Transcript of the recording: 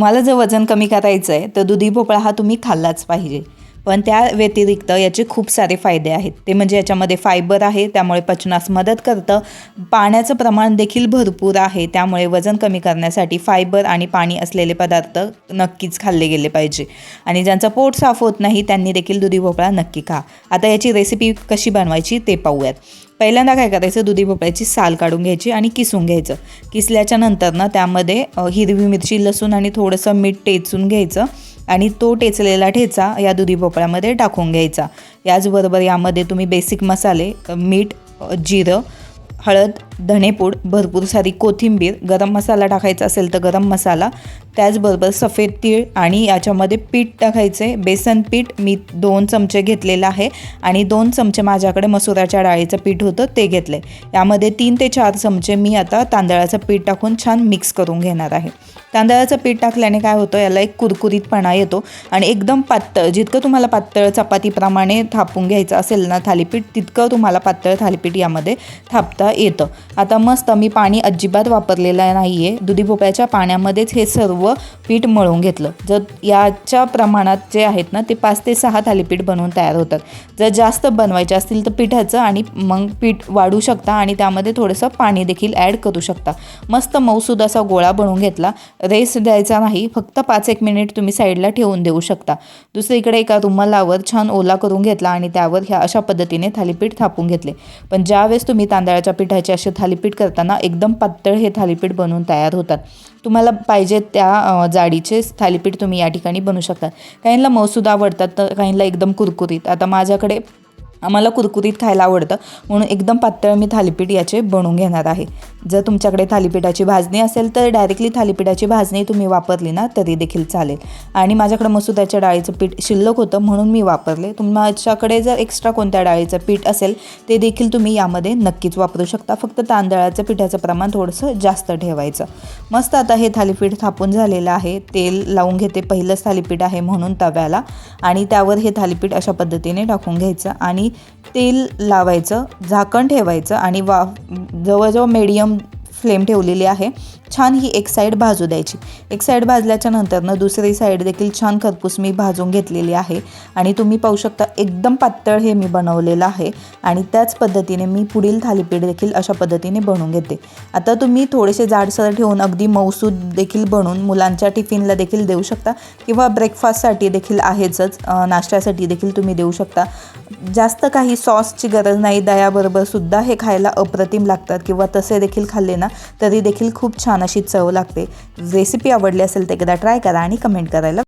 मला जर वजन कमी करायचं आहे तर दुधी भोपळा हा तुम्ही खाल्लाच पाहिजे. पण त्या व्यतिरिक्त याचे खूप सारे फायदे आहेत. ते म्हणजे याच्यामध्ये फायबर आहे त्यामुळे पचनास मदत करतं. पाण्याचं प्रमाण देखील भरपूर आहे त्यामुळे वजन कमी करण्यासाठी फायबर आणि पाणी असलेले पदार्थ नक्कीच खाल्ले गेले पाहिजे. आणि ज्यांचं पोट साफ होत नाही त्यांनी देखील दुधी भोपळा नक्की खा. आता याची रेसिपी कशी बनवायची ते पाहूयात. पहिल्यांदा काय करायचं दुधी भोपळ्याची साल काढून घ्यायची आणि किसून घ्यायचं. किसल्याच्या नंतर ना त्यामध्ये हिरवी मिरची लसूण आणि थोडंसं मीठ टेचून घ्यायचं आणि तो टेचलेला ठेचा या दुधी भोपळ्यामध्ये टाकून घ्यायचा. याचबरोबर यामध्ये तुम्ही बेसिक मसाले मीठ जिरं हळद धणेपूड भरपूर सारी कोथिंबीर गरम मसाला टाकायचा असेल तर गरम मसाला त्याचबरोबर सफेद तीळ आणि याच्यामध्ये पीठ टाकायचे. बेसन पीठ मी दोन चमचे घेतलेलं आहे आणि दोन चमचे माझ्याकडे मसुराच्या डाळीचं पीठ होतं ते घेतलं आहे यामध्ये तीन ते चार चमचे मी आता तांदळाचं पीठ टाकून छान मिक्स करून घेणार आहे. तांदळाचं पीठ टाकल्याने काय होतं याला एक कुरकुरीतपणा येतो आणि एकदम पातळ जितकं तुम्हाला पातळ चपातीप्रमाणे थापून घ्यायचं असेल ना थालीपीठ तितकं तुम्हाला पातळ थालीपीठ यामध्ये थापता येतं. आता मस्त मी पाणी अजिबात वापरलेलं नाही आहे दुधी भोपळ्याच्या पाण्यामध्येच हे सर्व पीठ मळून घेतलं. जर याच्या प्रमाणात जे आहेत ना ते पाच ते सहा थालीपीठ बनवून तयार होतात. जर जास्त बनवायचे असतील तर पिठाचं आणि मग पीठ वाढू शकता आणि त्यामध्ये थोडंसं पाणी देखील ॲड करू शकता. मस्त मऊसूद असा गोळा बनवून घेतला. रेस द्यायचा नाही. फक्त पाच एक मिनिट तुम्ही साईडला ठेवून देऊ शकता. दुसरीकडे एका रुमालावर छान ओला करून घेतला आणि त्यावर ह्या अशा पद्धतीने थालीपीठ थापून घेतले. पण ज्यावेळेस तुम्ही तांदळाच्या पिठाचे असे थालीपीठ करताना एकदम पातळ हे थालीपीठ बनवून तयार होतात. तुम्हाला पाहिजे त्या जाडीचेच जाडीचे थालीपीठ तुम्ही या ठिकाणी बनवू शकता. काहींना मऊसुद्धा आवडतात तर काहींना एकदम कुरकुरीत. आता माझ्याकडे आम्हाला कुरकुरीत खायला आवडतं. म्हणून एकदम पातळ मी थालीपीठ याचे बनवून घेणार आहे. जर तुमच्याकडे थालीपीठाची भाजणी असेल तर डायरेक्टली थालीपीठाची भाजणी तुम्ही वापरली ना तरी देखील चालेल. आणि माझ्याकडे मसुदाच्या डाळीचं पीठ शिल्लक होतं म्हणून मी वापरले. तुमच्याकडे जर एक्स्ट्रा कोणत्या डाळीचं पीठ असेल ते देखील तुम्ही यामध्ये नक्कीच वापरू शकता. फक्त तांदळाचं पिठाचं प्रमाण थोडंसं जास्त ठेवायचं. मस्त आता हे थालीपीठ थापून झालेलं आहे. तेल लावून घेते पहिलंच थालीपीठ आहे म्हणून तव्याला. आणि त्यावर हे थालीपीठ अशा पद्धतीने टाकून घ्यायचं. आणि तेल लावायचं झाकण ठेवायचं आणि वाफ जवळजवळ मीडियम फ्लेम ठेवलेली आहे. छान ही एक साईड भाजू द्यायची. एक साईड भाजल्याच्या नंतर ना दुसरी साईड देखील छान खरपूस मी भाजून घेतलेली आहे. आणि तुम्ही पाहू शकता एकदम पातळ हे मी बनवलेलं आहे. आणि त्याच पद्धतीने मी पुढील थालीपीठ देखील अशा पद्धतीने बनवून घेते. आता तुम्ही थोडेसे जाडसर ठेवून अगदी मौसूद देखील बनवून मुलांच्या टिफिनला देखील देऊ शकता किंवा ब्रेकफास्टसाठी देखील आहेच नाश्त्यासाठी देखील तुम्ही देऊ शकता. जास्त काही सॉसची गरज नाही. दयाबरोबर सुद्धा हे खायला अप्रतिम लागतात किंवा तसे देखील खाल्ले ना तरी देखील खूप छान अशी चव लागते. रेसिपी आवडली असेल तर एकदा ट्राय करा आणि कमेंट करायला.